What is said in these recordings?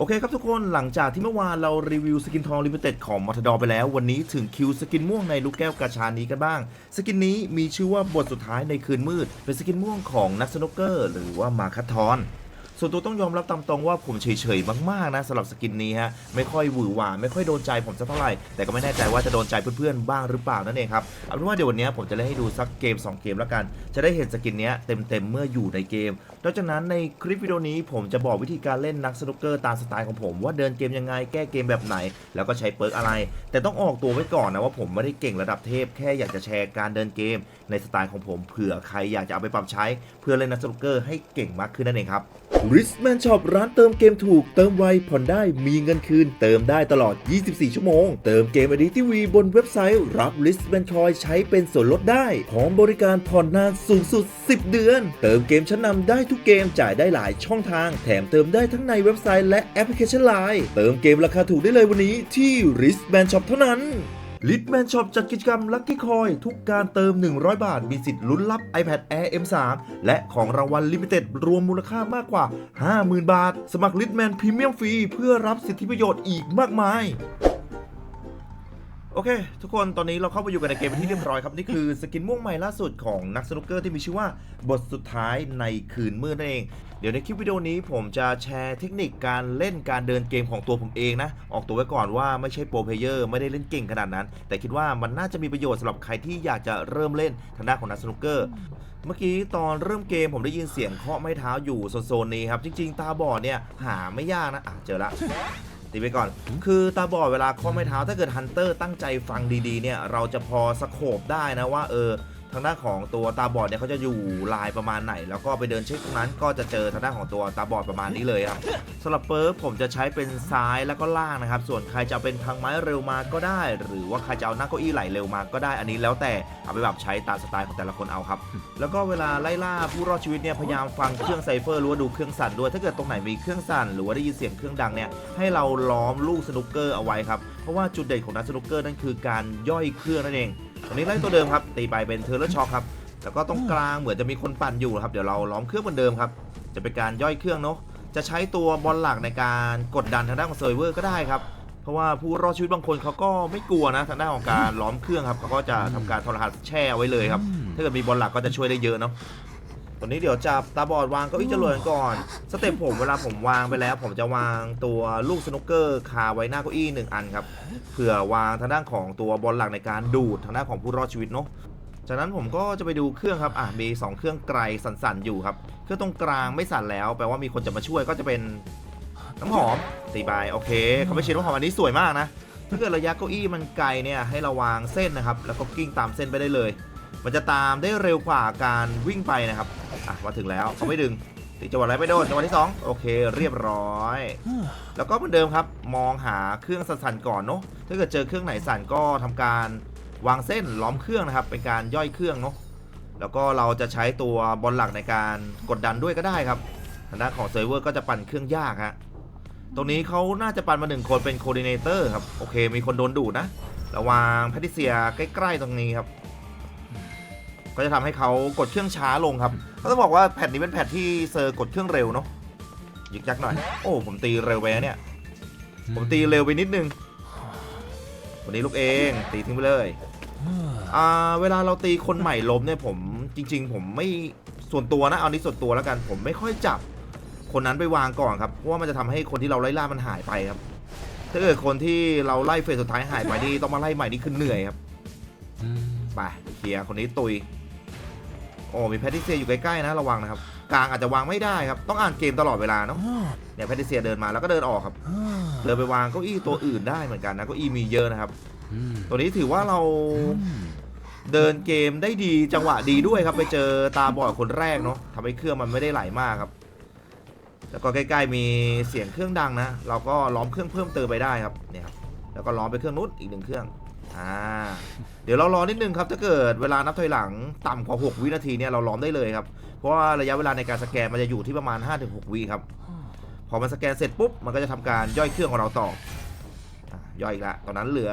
โอเคครับทุกคนหลังจากที่เมื่อวานเรารีวิวสกินทองลิมิเต็ดของมอทดอไปแล้ว วันนี้ถึงคิวสกินม่วงในลูกแก้วกาชานี้กันบ้าง สกินนี้มีชื่อว่าบทสุดท้ายในคืนมืด เป็นสกินม่วงของนักสนุกเกอร์ หรือว่ามาคัททอนส่วนตัวต้องยอมรับตามตรงว่าผมเฉยๆมากๆนะสำหรับสกินนี้ฮะไม่ค่อยหวือหวาไม่ค่อยโดนใจผมสักเท่าไหร่แต่ก็ไม่แน่ใจว่าจะโดนใจเพื่อนๆบ้างหรือเปล่านั่นเองครับเอาเป็นว่าเดี๋ยววันนี้ผมจะเล่นให้ดูสักเกม 2 เกมแล้วกัน จะได้เห็นสกินนี้เต็มๆเมื่ออยู่ในเกมนอกจากนั้นในคลิปวิดีโอนี้ผมจะบอกวิธีการเล่นนักสนุกเกอร์ตามสไตล์ของผมว่าเดินเกมยังไงแก้เกมแบบไหน แล้วก็ใช้เปิร์กอะไร แต่ต้องออกตัวไว้ก่อนนะว่าผมไม่ได้เก่งระดับเทพ แค่อยากจะแชร์การเดินเกม ในสไตล์ของผมเผื่อใครอยากจะเอาไปปรับใช้ เพื่อเล่นนักสนุกเกอร์ให้เก่งมากขึ้นนั่นเองครับ r i s m a n Shop ร้านเติมเกมถูก เติมไวผ่อนได้มีเงินคืน เติมได้ตลอด 24 ชั่วโมง เติมเกมอดีทีวีบนเว็บไซต์รับ r i s m a n Coin ใช้เป็นส่วนลดได้พร้อมบริการผ่อนนานสูงสุด 10 เดือน เติมเกมชั้นนำได้ทุกเกมจ่ายได้หลายช่องทาง แถมเติมได้ทั้งในเว็บไซต์และแอปพลิเคชัน Line เติมเกมราคาถูกได้เลยวันนี้ที่ r i s m a n Shop เท่านั้นลิทแมนช็อปจัดกิจกรรมลั c กี้คอยทุกการเติม 100 บาท มีสิทธิ์ลุ้นรับ iPad Air M3 และของรางวัลลิมิเต็ดรวมมูลค่ามากกว่า 50,000 บาท สมัครลิทแมนพรีเมียมฟรีเพื่อรับสิทธิประโยชน์อีกมากมาย โอเค ทุกคนตอนนี้เราเข้าไปอยู่กันในเกมเป็นที่เรียบร้อยครับ นี่คือสกินม่วงใหม่ล่าสุดของนักสนุกเกอร์ที่มีชื่อว่าบทสุดท้ายในคืนมืดนั่นเอง เดี๋ยวในคลิปวิดีโอนี้ผมจะแชร์เทคนิคการเล่นการเดินเกมของตัวผมเองนะ ออกตัวไว้ก่อนว่าไม่ใช่โปรเพเยอร์ไม่ได้เล่นเก่งขนาดนั้น แต่คิดว่ามันน่าจะมีประโยชน์สำหรับใครที่อยากจะเริ่มเล่นทางด้านของนักสนุกเกอร์เมื่อกี้ตอนเริ่มเกมผมได้ยินเสียงเคาะไม้เท้าอยู่โซนๆนี้ครับจริง ๆ ตาบอดเนี่ยหาไม่ยากนะอะเจอละ ตีไปก่อน คือตาบอดเวลาเคาะไม้เท้าถ้าเกิดฮันเตอร์ตั้งใจฟังดีๆเนี่ยเราจะพอสโคบได้นะว่าเออ ทางด้านของตัวตาบอดเนี่ยเขาจะอยู่ลายประมาณไหน แล้วก็ไปเดินเช็คตรงนั้นก็จะเจอทางด้านของตัวตาบอดประมาณนี้เลยครับสำหรับเปิร์กผมจะใช้เป็นซ้ายแล้วก็ล่างนะครับ ส่วนใครจะเป็นพังไม้เร็วมาก็ได้ หรือว่าใครจะเอาหน้าเก้าอี้ไหลเร็วมาก็ได้อันนี้แล้วแต่เอาไปแบบใช้ตามสไตล์ของแต่ละคนเอาครับ แล้วก็เวลาไล่ล่าผู้รอดชีวิตเนี่ยพยายามฟังเครื่องไซเฟอร์หรือว่าดูเครื่องสั่นด้วยถ้าเกิดตรงไหนมีเครื่องสั่นหรือว่าได้ยินเสียงเครื่องดังเนี่ยให้เราล้อมลูกสนุกเกอร์เอาไว้ครับเพราะว่าจุดเด่นของนักสนุกเกอร์นั่นคือการย่อยเครื่องนั่นเอง ตอนนี้ไล่ตัวเดิมครับ ตีไปเป็นเทอร์เลช็อคครับ แล้วก็ตรงกลางเหมือนจะมีคนปั่นอยู่นะครับ เดี๋ยวเราล้อมเครื่องเหมือนเดิมครับ จะเป็นการย่อยเครื่องเนาะ จะใช้ตัวบอลหลักในการกดดันทางด้านของเซิร์ฟเวอร์ก็ได้ครับ เพราะว่าผู้รอดชีวิตบางคนเขาก็ไม่กลัวนะทางด้านของการล้อมเครื่องครับเขาก็จะทำการทรหัสแช่เอาไว้เลยครับ ถ้าเกิดมีบอลหลักก็จะช่วยได้เยอะเนาะ ตอนนี้เดี๋ยวจับตาบอดวางเก้าอี้จรวดก่อน สเต็ปผมเวลาผมวางไปแล้ว ผมจะวางตัวลูกสนุกเกอร์คาไว้หน้าเก้าอี้หนึ่งอันครับเผื่อวางทางด้านของตัวบอลหลักในการดูดทางด้านของผู้รอดชีวิตเนาะจากนั้นผมก็จะไปดูเครื่องครับอะมี 2 เครื่องไกลสั่นๆอยู่ครับเครื่องตรงกลางไม่สั่นแล้วแปลว่ามีคนจะมาช่วยก็จะเป็นน้ำหอมตีไปโอเคเขาไม่ชินน้ำหอมอันนี้สวยมากนะถ้าเกิดระยะเก้าอี้มันไกลเนี่ยให้เราวางเส้นนะครับ แล้วก็กิ้งตามเส้นไปได้เลย มันจะตามได้เร็วกว่าการวิ่งไปนะครับอะมาถึงแล้วเขาไม่ดึงตีจังหวะไรไปโดนจังหวะที่สองโอเคเรียบร้อย แล้วก็เหมือนเดิมครับ มองหาเครื่องสั่นๆก่อนเนาะถ้าเกิดเจอเครื่องไหนสั่นก็ทำการวางเส้นล้อมเครื่องนะครับ เป็นการย่อยเครื่องเนาะแล้วก็เราจะใช้ตัวบอลหลักในการกดดันด้วยก็ได้ครับทางด้านของเซิร์ฟเวอร์ก็จะปั่นเครื่องยากฮะตรงนี้เขาน่าจะปั่นมาหนึ่งคนเป็นโคดิเนเตอร์ครับโอเค มีคนโดนดูดนะระวางแพทิเซียใกล้ ๆ ตรงนี้ครับ ก็จะทำให้เขากดเครื่องช้าลงครับ ก็ต้องบอกว่าแพทนี้เป็นแพทที่เซอร์กดเครื่องเร็วเนาะยึกยักหน่อย โอ้ผมตีเร็วไปนะเนี่ย ผมตีเร็วไปนิดนึง วันนี้ลูกเองตีทิ้งไปเลยอ่าเวลาเราตีคนใหม่ล้มเนี่ยผมจริง ๆ ผมไม่ส่วนตัวนะเอานี้ส่วนตัวแล้วกัน ผมไม่ค่อยจับคนนั้นไปวางก่อนครับเพราะว่ามันจะทำให้คนที่เราไล่ล่ามันหายไปครับ ถ้าเกิดคนที่เราไล่เฟสสุดท้ายหายไปนี่ต้องมาไล่ใหม่นี่คือเหนื่อยครับไปเคลียร์คนนี้ตุย โอ้มีแพทริเซียอยู่ใกล้ๆนะระวังนะครับ กลางอาจจะวางไม่ได้ครับ ต้องอ่านเกมตลอดเวลาเนาะเนี่ยแพทริเซียเดินมาแล้วก็เดินออกครับเดินไปวางเก้าอี้ตัวอื่นได้เหมือนกันนะเก้าอี้มีเยอะนะครับ ตัวนี้ถือว่าเราเดินเกมได้ดีจังหวะดีด้วยครับ ไปเจอตาบอดคนแรกเนาะทำให้เครื่องมันไม่ได้ไหลมากครับแล้วก็ใกล้ๆมีเสียงเครื่องดังนะ เราก็ล้อมเครื่องเพิ่มเติมไปได้ครับเนี่ยครับแล้วก็ล้อมไปเครื่องนู้นอีกหนึ่งเครื่อง อ่าเดี๋ยวเรารอนิดนึงครับถ้าเกิดเวลานับถอยหลังต่ำกว่า 6 วินาทีเนี่ยเราล้อมได้เลยครับ เพราะว่าระยะเวลาในการสแกนมันจะอยู่ที่ประมาณ 5-6 วิครับพอมันสแกนเสร็จปุ๊บมันก็จะทำการย่อยเครื่องของเราต่ออย่อยอีกละตอนนั้นเหลือ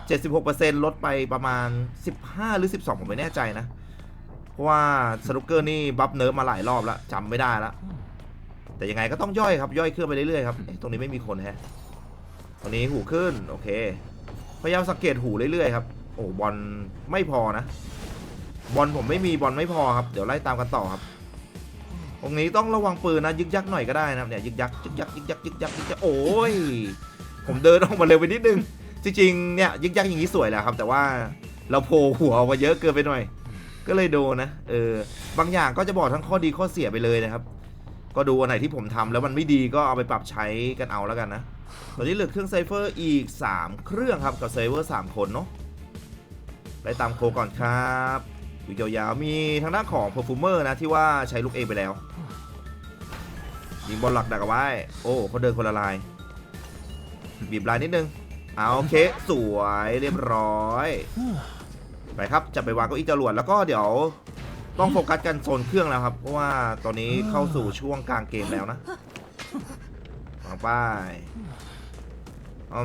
76%ลดไปประมาณ 15 หรือ 12 ผมไม่แน่ใจนะ เพราะว่าสนุกเกอร์นี่บัฟเนิร์ฟมาหลายรอบแล้วจำไม่ได้แล้วแต่ยังไงก็ต้องย่อยครับย่อยเครื่องไปเรื่อยๆครับตรงนี้ไม่มีคนแฮะตรงนี้หูขึ้นโอเค พยายามสังเกตหูเรื่อยๆครับ โอ้บอลไม่พอนะ บอลผมไม่มีบอลไม่พอครับ เดี๋ยวไล่ตามกันต่อครับ ตรงนี้ต้องระวังปืนนะ ยึกยักหน่อยก็ได้นะครับเนี่ยยึกยักยึกยักยึกยักยึกยักยึกยักโอ้ย ผมเดินออกมาเร็วไปนิดนึง จริงๆเนี่ยยึกยักอย่างนี้สวยแหละครับ แต่ว่าเราโผล่หัวออกมาเยอะเกินไปหน่อย ก็เลยโดนนะ เออ บางอย่างก็จะบอกทั้งข้อดีข้อเสียไปเลยนะครับ ก็ดูอันไหนที่ผมทำแล้วมันไม่ดีก็เอาไปปรับใช้กันเอาแล้วกันนะ ตอนนี้เหลือเครื่องไซเฟอร์อีก 3 เครื่องครับกับไซเฟอร์3คนเนาะไล่ตามโคก่อนครับอยู่ยาวๆมีทางด้านของเพอร์ฟูเมอร์นะที่ว่าใช้ลูกเองไปแล้วยิงบอลหลักดักเอาไว้ โอ้เขาเดินคนละลาย บีบลายนิดนึง เอาโอเค สวยเรียบร้อย ไปครับ จะไปวางเก้าอี้จรวดแล้วก็เดี๋ยวต้องโฟกัสกันโซนเครื่องแล้วครับ เพราะว่าตอนนี้เข้าสู่ช่วงกลางเกมแล้วนะางป้ายอื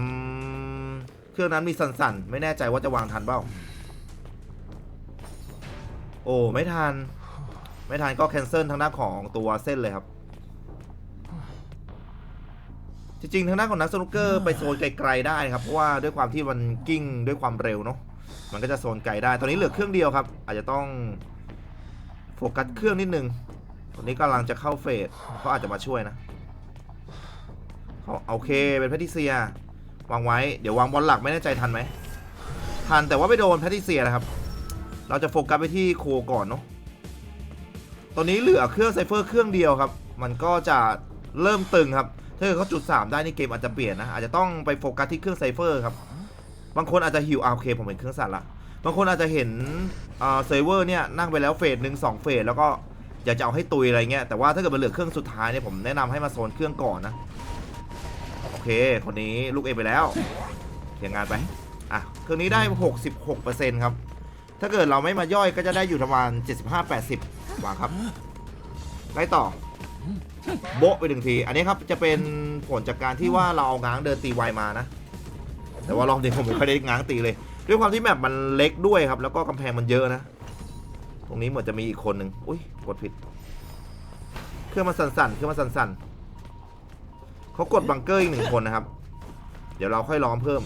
มเครื่องนั้นมีสั่นๆ ไม่แน่ใจว่าจะวางทันเปล่า โอ้ไม่ทัน ไม่ทันก็แคนเซิลทางด้านของตัวเส้นเลยครับ จริงๆ ทางด้านของนักสนุกเกอร์ไปโซนไกลๆได้ครับ เพราะว่าด้วยความที่มันกิ้งด้วยความเร็วเนาะ มันก็จะโซนไกลได้ ตอนนี้เหลือเครื่องเดียวครับ อาจจะต้องโฟกัสเครื่องนิดนึงตอนนี้กำลังจะเข้าเฟสเขาอาจจะมาช่วยนะ เขาโอเคเป็นแพทิเซียวางไว้เดี๋ยววางบอลหลักไม่แน่ใจทันไหมทันแต่ว่าไปโดนแพทิเซียนะครับ เราจะโฟกัสไปที่โคก่อนเนาะตอนนี้เหลือเครื่องไซเฟอร์เครื่องเดียวครับ มันก็จะเริ่มตึงครับถ้าเกิดเขาจุด 3 ได้นี่เกมอาจจะเปลี่ยนนะอาจจะต้องไปโฟกัสที่เครื่องไซเฟอร์ครับบางคนอาจจะหิวอาเคผมเห็นเครื่องสั่นละบางคนอาจจะเห็นอ่าเซิร์ฟเวอร์เนี่ยนั่งไปแล้วเฟสหนึ่งสองเฟสแล้วก็อยากจะเอาให้ตุยอะไรเงี้ยแต่ว่าถ้าเกิดมันเหลือเครื่องสุดท้ายเนี่ยผมแนะนำให้มาโซนเครื่องก่อนนะ เค คนนี้ลูกเอไปแล้วเขียงงานไป อะ เครื่องนี้ได้ 66%ครับ ถ้าเกิดเราไม่มาย่อยก็จะได้อยู่ประมาณ 75-80วางครับไล่ต่อ โบะไปหนึ่งที อันนี้ครับจะเป็นผลจากการที่ว่าเราเอาง้างเดินตีไวมานะ แต่ว่ารอบนี้ผมไม่ค่อยได้ง้างตีเลย ด้วยความที่แมปมันเล็กด้วยครับ แล้วก็กำแพงมันเยอะนะ ตรงนี้เหมือนจะมีอีกคนหนึ่งอุ้ยกดผิด เครื่องมันสั่นๆ เครื่องมันสั่นๆ เขากดบังเกอร์อีกหนึ่งคนนะครับ เดี๋ยวเราค่อยล้อมเพิ่ม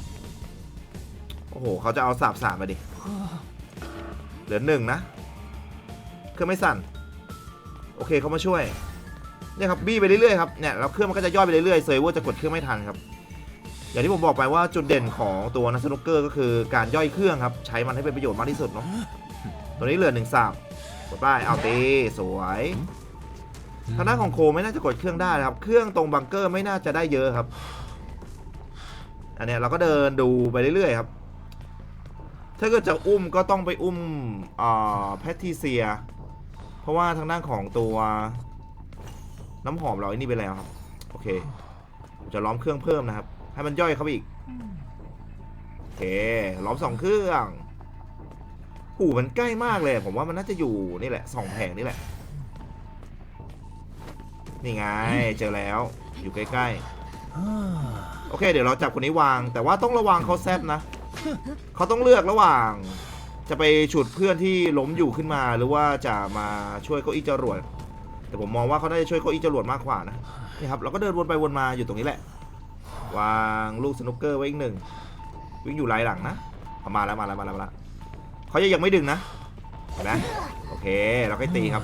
โอ้โหเขาจะเอาสาบสามมาดิ เหลือหนึ่งนะเครื่องไม่สั่น โอเคเขามาช่วยเนี่ยครับบี้ไปเรื่อยๆครับเนี่ยแล้วเครื่องมันก็จะย่อยไปเรื่อยๆเซร์ฟเวอร์จะกดเครื่องไม่ทันครับ อย่างที่ผมบอกไปว่าจุดเด่นของตัวนักสนุกเกอร์ก็คือการย่อยเครื่องครับ ใช้มันให้เป็นประโยชน์มากที่สุดเนาะตัวนี้เหลือหนึ่งสามกดป้ายเอาตีสวย ทางด้านของโคไม่น่าจะกดเครื่องได้นะครับ เครื่องตรงบังเกอร์ไม่น่าจะได้เยอะครับ อันเนี้ยเราก็เดินดูไปเรื่อยๆครับ ถ้าเกิดจะอุ้มก็ต้องไปอุ้มแพทริเซีย เพราะว่าทางด้านของตัวน้ำหอมเราไอ้นี่ไปแล้วครับ โอเคจะล้อมเครื่องเพิ่มนะครับ ให้มันย่อยเข้าไปอีก โอเค ล้อมสองเครื่องหูมันใกล้มากเลย ผมว่ามันน่าจะอยู่นี่แหละสองแผงนี่แหละ นี่ไงเจอแล้วอยู่ใกล้ๆ โอเค เดี๋ยวเราจับคนนี้วาง แต่ว่าต้องระวังเขาแซบนะ เขาต้องเลือกระหว่าง จะไปฉุดเพื่อนที่ล้มอยู่ขึ้นมา หรือว่าจะมาช่วยเก้าอี้จรวด แต่ผมมองว่าเขาน่าจะช่วยเก้าอี้จรวดมากกว่านะนี่ครับเราก็เดินวนไปวนมาอยู่ตรงนี้แหละ วางลูกสนุกเกอร์ไว้อีกหนึ่งวิ่งอยู่ไล่หลังนะเอามาแล้วมาแล้วมาแล้วมาแล้วเขาจะยังไม่ดึงนะเห็นไหมโอเค เราก็ตีครับ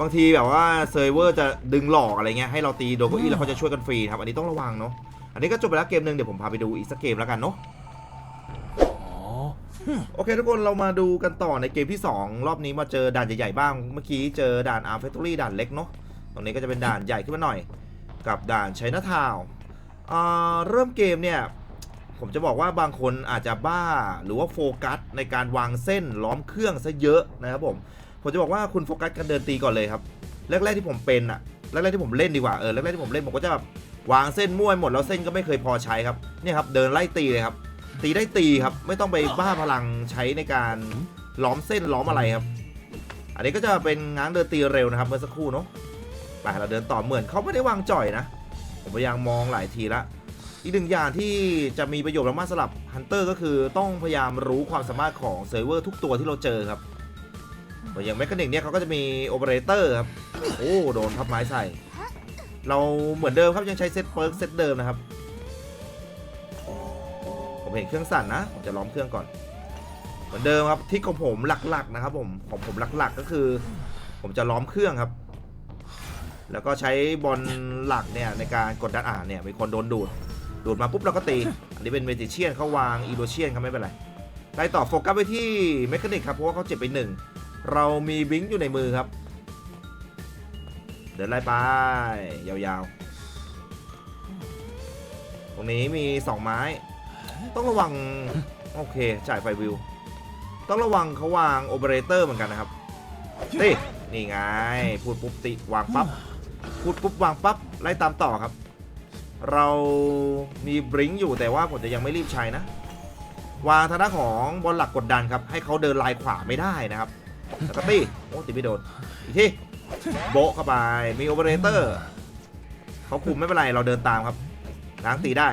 บางทีแบบว่าเซิร์ฟเวอร์จะดึงหลอกอะไรเงี้ยให้เราตีโดนเก้าอี้แล้วเขาจะช่วยกันฟรีนะครับ อันนี้ต้องระวังเนาะ อันนี้ก็จบไปแล้วเกมหนึ่งเดี๋ยวผมพาไปดูอีกสักเกมแล้วกันเนาะโอเคทุกคนเรามาดูกันต่อในเกมที่ 2 รอบนี้มาเจอด่านใหญ่ๆบ้าง เมื่อกี้เจอด่านอาร์เฟคทอรี่ด่านเล็กเนาะ ตรงนี้ก็จะเป็นด่านใหญ่ขึ้นมาหน่อย กับด่านไชน่าทาวน์อ่าเริ่มเกมเนี่ยผมจะบอกว่าบางคนอาจจะบ้าหรือว่าโฟกัสในการวางเส้นล้อมเครื่องซะเยอะนะครับผม ผมจะบอกว่าคุณโฟกัสการเดินตีก่อนเลยครับแรกๆที่ผมเป็นอะแรกๆที่ผมเล่นดีกว่าเออแรกๆที่ผมเล่นผมก็จะแบบวางเส้นมั่วหมดแล้วเส้นก็ไม่เคยพอใช้ครับเนี่ยครับเดินไล่ตีเลยครับ ตีได้ตีครับ ไม่ต้องไปบ้าพลังใช้ในการล้อมเส้นล้อมอะไรครับ อันนี้ก็จะเป็นง้างเดินตีเร็วนะครับเมื่อสักครู่เนาะไปเราเดินต่อเหมือนเขาไม่ได้วางจ่อยนะ ผมพยายามมองหลายทีละอีกหนึ่งอย่างที่จะมีประโยชน์มากสำหรับฮันเตอร์ก็คือต้องพยายามรู้ความสามารถของเซิร์ฟเวอร์ทุกตัวที่เราเจอครับ อย่างแมคคานิกเนี่ยเขาก็จะมีโอเปอเรเตอร์ครับ โอ้โดนพับไม้ใส่ เราเหมือนเดิมครับยังใช้เซตเปิร์กเซตเดิมนะครับ ผมเห็นเครื่องสั่นนะผมจะล้อมเครื่องก่อน เหมือนเดิมครับที่ของผมหลักๆนะครับผมของผมหลักๆก็คือ ผมจะล้อมเครื่องครับ แล้วก็ใช้บอลหลักเนี่ยในการกดดันอ่านเนี่ยมีคนโดนดูดดูดมาปุ๊บเราก็ตี อันนี้เป็นเมจิเชียนเขาวางอีโดเชียนครับไม่เป็นไรไล่ต่อโฟกัสไปที่เมคานิกครับเพราะว่าเขาเจ็บไปหนึ่ง เรามีบิงค์อยู่ในมือครับ เดินไล่ไป ยาวๆ ตรงนี้มี 2 ไม้ ต้องระวัง โอเค จ่ายไฟวิว ต้องระวังเขาวางโอเปอเรเตอร์เหมือนกันนะครับตีนี่ไง พูดปุ๊บติ วางปั๊บ พูดปุ๊บวางปั๊บ ไล่ตามต่อครับ เรามีบริงก์อยู่แต่ว่าผมจะยังไม่รีบใช้นะวางทางด้านของบอลหลักกดดันครับ ให้เขาเดินลายขวาไม่ได้นะครับ แล้วก็ตีโอ้ตีไม่โดนอีกทีโบะเข้าไปมีโอเปอเรเตอร์เขาคุมไม่เป็นไรเราเดินตามครับล้างตีได้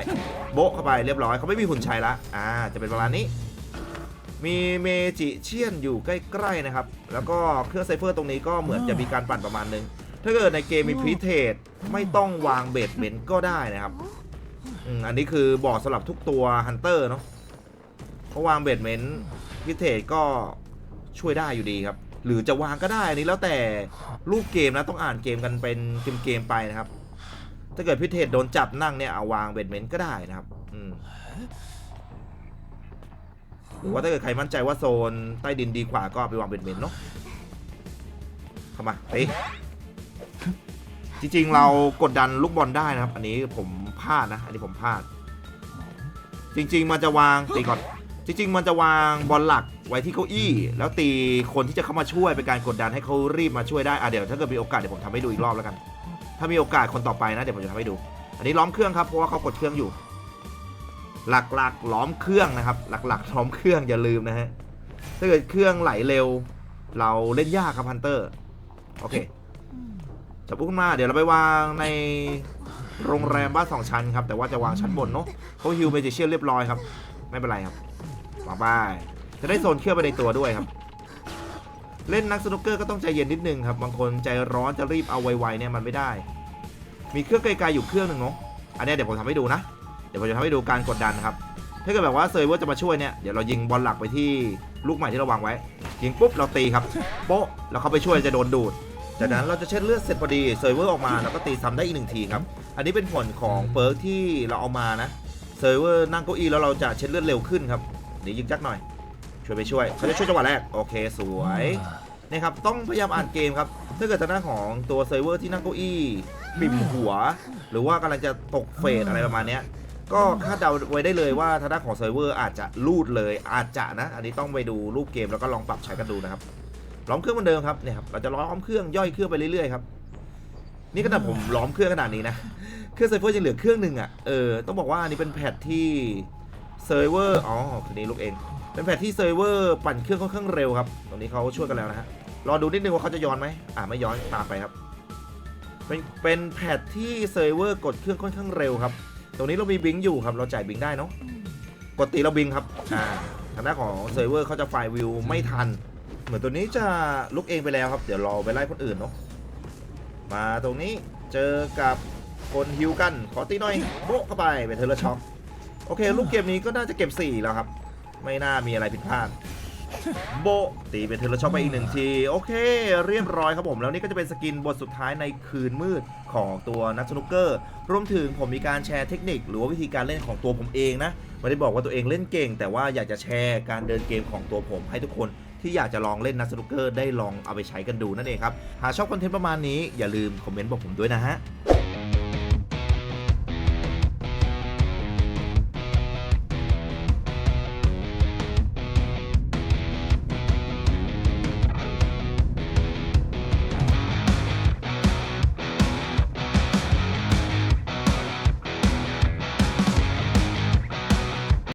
โบะเข้าไปเรียบร้อยเขาไม่มีหุ่นชัยละอ่าจะเป็นประมาณนี้ มีเมจิเชียนอยู่ใกล้ๆนะครับ แล้วก็เครื่องไซเฟอร์ตรงนี้ก็เหมือนจะมีการปั่นประมาณนึง ถ้าเกิดในเกมมีพรีเทรดไม่ต้องวางเบสเมนก็ได้นะครับอันนี้คือบอกสำหรับทุกตัวฮันเตอร์เนาะเพราะวางเบสเมนพรีเทรดก็ ช่วยได้อยู่ดีครับ หรือจะวางก็ได้อันนี้แล้วแต่รูปเกมนะต้องอ่านเกมกันเป็นเกมเกมๆไปนะครับ ถ้าเกิดพิเทศโดนจับนั่งเนี่ยเอาวางเบดเมนต์ก็ได้นะครับอืมหรือว่าถ้าเกิดใครมั่นใจว่าโซนใต้ดินดีกว่าก็ไปวางเบดเมนต์เนาะเข้ามาตีจริงๆเรากดดันลูกบอลได้นะครับ อันนี้ผมพลาดนะ อันนี้ผมพลาด จริง ๆ มันจะวางตีก่อน จริง ๆ มันจะวางบอลหลัก ไว้ที่เก้าอี้ แล้วตีคนที่จะเข้ามาช่วยเป็นการกดดันให้เขารีบมาช่วยได้อะเดี๋ยวถ้าเกิดมีโอกาสเดี๋ยวผมทำให้ดูอีกรอบแล้วกัน ถ้ามีโอกาสคนต่อไปนะเดี๋ยวผมจะทำให้ดู อันนี้ล้อมเครื่องครับเพราะว่าเขากดเครื่องอยู่ หลักๆล้อมเครื่องนะครับ หลักๆล้อมเครื่องอย่าลืมนะฮะถ้าเกิดเครื่องไหลเร็ว เราเล่นยากครับฮันเตอร์โอเคจับปุ๊บขึ้นมาเดี๋ยวเราไปวางในโรงแรมบ้านสองชั้นครับแต่ว่าจะวางชั้นบนเนาะเขาฮิวเมจิเชียนเรียบร้อยครับ ไม่เป็นไรครับวางไป จะได้โซนเครื่องไปในตัวด้วยครับ เล่นนักสนุกเกอร์ก็ต้องใจเย็นนิดนึงครับบางคนใจร้อนจะรีบเอาไวๆเนี่ยมันไม่ได้ มีเครื่องไกลๆอยู่เครื่องหนึ่งเนาะอันนี้เดี๋ยวผมทำให้ดูนะ เดี๋ยวผมจะทำให้ดูการกดดันครับถ้าเกิดแบบว่าเซอร์เวอร์จะมาช่วยเนี่ยเดี๋ยวเรายิงบอลหลักไปที่ลูกใหม่ที่เราวางไว้ ยิงปุ๊บเราตีครับโป๊ะแล้วเขาไปช่วยจะโดนดูด จากนั้นเราจะเช็ดเลือดเสร็จพอดีเซอร์เวอร์ออกมาแล้วก็ตีซ้ำได้อีกหนึ่งทีครับ อันนี้เป็นผลของเปิร์กที่เราเอามานะเซอร์เวอร์นั่งเก้าอี้แล้วเราจะเช็ดเลือดเร็วขึ้นครับเดี๋ยวยิงจักหน่อย ช่วยไปช่วยเขาจะช่วยจังหวะแรกโอเคสวยนี่ครับต้องพยายามอ่านเกมครับถ้าเกิดทางด้านของตัวเซิร์ฟเวอร์ที่นั่งเก้าอี้ปิ่มหัว หรือว่ากำลังจะตกเฟสอะไรประมาณเนี้ยก็คาดเดาไว้ได้เลยว่าทางด้านของเซิร์ฟเวอร์อาจจะลูดเลยอาจจะนะ อันนี้ต้องไปดูรูปเกมแล้วก็ลองปรับใช้กันดูนะครับล้อมเครื่องเหมือนเดิมครับเนี่ยครับเราจะล้อมเครื่องย่อยเครื่องไปเรื่อยๆครับนี่ขนาดผมล้อมเครื่องขนาดนี้นะเครื่องเซิร์ฟเวอร์ยังเหลือเครื่องหนึ่งอะเออต้องบอกว่าอันนี้เป็นแพทที่เซิร์ฟเวอร์อ๋อคืนนี้ลูกเอง เป็นแพทที่เซิร์ฟเวอร์ปั่นเครื่องค่อนข้างเร็วครับ ตรงนี้เขาช่วยกันแล้วนะฮะ รอดูนิดนึงว่าเขาจะย้อนไหมอ่าไม่ย้อนตามไปครับ เป็นเป็นแพทที่เซิร์ฟเวอร์กดเครื่องค่อนข้างเร็วครับ ตรงนี้เรามีบิงอยู่ครับ เราจ่ายบิงได้เนาะ กดตีเราบิงครับ อ่า ทางด้านของเซิร์ฟเวอร์เขาจะไฟล์วิวไม่ทัน เหมือนตัวนี้จะลุกเองไปแล้วครับ เดี๋ยวรอไปไล่คนอื่นเนาะ มาตรงนี้เจอกับคนฮิวกัน ขอตีหน่อยโบ๊ะเข้าไปเป็นเทอร์ช็อคโอเค ลูกเกมนี้ก็น่าจะเก็บ 4 แล้วครับ ไม่น่ามีอะไรผิดพลาด โบตีเป็นเทอร์ช็อคไปอีกหนึ่งที โอเค เรียบร้อยครับผมแล้วนี่ก็จะเป็นสกินบทสุดท้ายในคืนมืดของตัวนักสนุกเกอร์ รวมถึงผมมีการแชร์เทคนิค หรือว่าวิธีการเล่นของตัวผมเองนะไม่ได้บอกว่าตัวเองเล่นเก่ง แต่ว่าอยากจะแชร์การเดินเกมของตัวผมให้ทุกคนที่อยากจะลองเล่นนักสนุกเกอร์ได้ลองเอาไปใช้กันดูนั่นเองครับ หากชอบคอนเทนต์ประมาณนี้อย่าลืมคอมเมนต์บอกผมด้วยนะฮะ